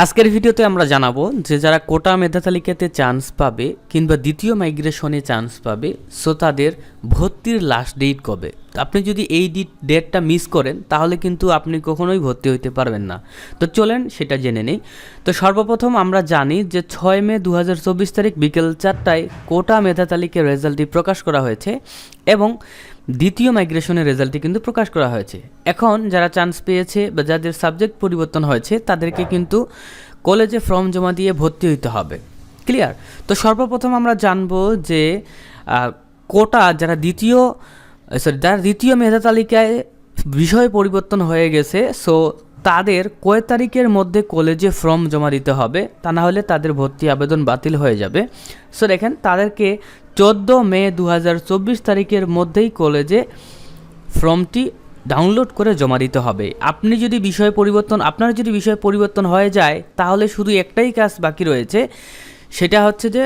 আজকের ভিডিওতে আমরা জানাব যে যারা কোটা মেধা তালিকাতে চান্স পাবে কিংবা দ্বিতীয় মাইগ্রেশনে চান্স পাবে সো তাদের ভর্তির লাস্ট ডেট কবে? আপনি যদি এই ডেটটা মিস করেন, তাহলে কিন্তু আপনি কখনোই ভর্তি হইতে পারবেন না। তো চলেন সেটা জেনে নেই। তো সর্বপ্রথম আমরা জানি যে ছয় মে দু হাজার চব্বিশ তারিখ বিকেল চারটায় কোটা মেধা তালিকার রেজাল্টটি প্রকাশ করা হয়েছে এবং দ্বিতীয় মাইগ্রেশনের রেজাল্টটি কিন্তু প্রকাশ করা হয়েছে। এখন যারা চান্স পেয়েছে বা যাদের সাবজেক্ট পরিবর্তন হয়েছে, তাদেরকে কিন্তু কলেজে ফর্ম জমা দিয়ে ভর্তি হইতে হবে। ক্লিয়ার তো সর্বপ্রথম আমরা জানব যে কোটা যারা দ্বিতীয় সরি যারা দ্বিতীয় মেধা তালিকায় বিষয় পরিবর্তন হয়ে গেছে সো তাদের কয় তারিখের মধ্যে কলেজে ফর্ম জমা দিতে হবে, তা না হলে তাদের ভর্তি আবেদন বাতিল হয়ে যাবে। সো দেখেন, তাদেরকে চোদ্দ মে দু হাজার চব্বিশ তারিখের মধ্যেই কলেজে ফর্মটি ডাউনলোড করে জমা দিতে হবে। আপনি যদি বিষয় পরিবর্তন, আপনার যদি বিষয় পরিবর্তন হয়ে যায়, তাহলে শুধু একটাই কাজ বাকি রয়েছে, সেটা হচ্ছে যে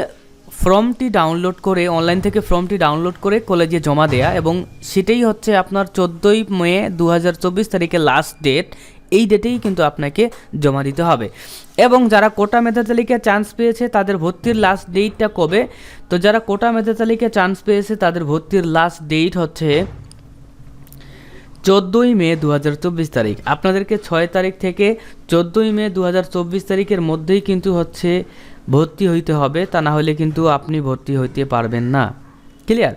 ফর্মটি ডাউনলোড করে অনলাইন থেকে ফর্মটি ডাউনলোড করে কলেজে জমা দেয়া এবং সেটাই হচ্ছে আপনার চোদ্দোই মে দু হাজার চব্বিশ তারিখে লাস্ট ডেট এই ডেটেই কিন্তু আপনাকে জমা দিতে হবে। এবং যারা কোটা মেধা তালিকায় চান্স পেয়েছে, তাদের ভর্তির লাস্ট ডেটটা কবে? তো যারা কোটা মেধা তালিকায় চান্স পেয়েছে, তাদের ভর্তির লাস্ট ডেট হচ্ছে চোদ্দোই মে দু হাজার চব্বিশ তারিখ। আপনাদেরকে ছয় তারিখ থেকে চোদ্দোই মে দু হাজার চব্বিশ তারিখের মধ্যেই কিন্তু হচ্ছে ভর্তি হইতে হবে, তা না হলে কিন্তু আপনি ভর্তি হইতে পারবেন না। ক্লিয়ার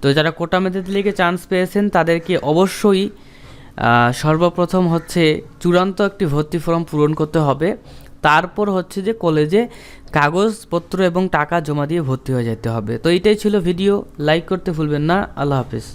তো যারা কোটা মেধা তালিকায় চান্স পেয়েছেন, তাদেরকে অবশ্যই সর্বপ্রথম হচ্ছে চূড়ান্ত একটি ভর্তি ফর্ম পূরণ করতে হবে। তারপর হচ্ছে যে কলেজে কাগজপত্র এবং টাকা জমা দিয়ে ভর্তি হয়ে যেতে হবে। তো এটাই ছিল ভিডিও লাইক করতে ভুলবেন না। আল্লাহ হাফিজ।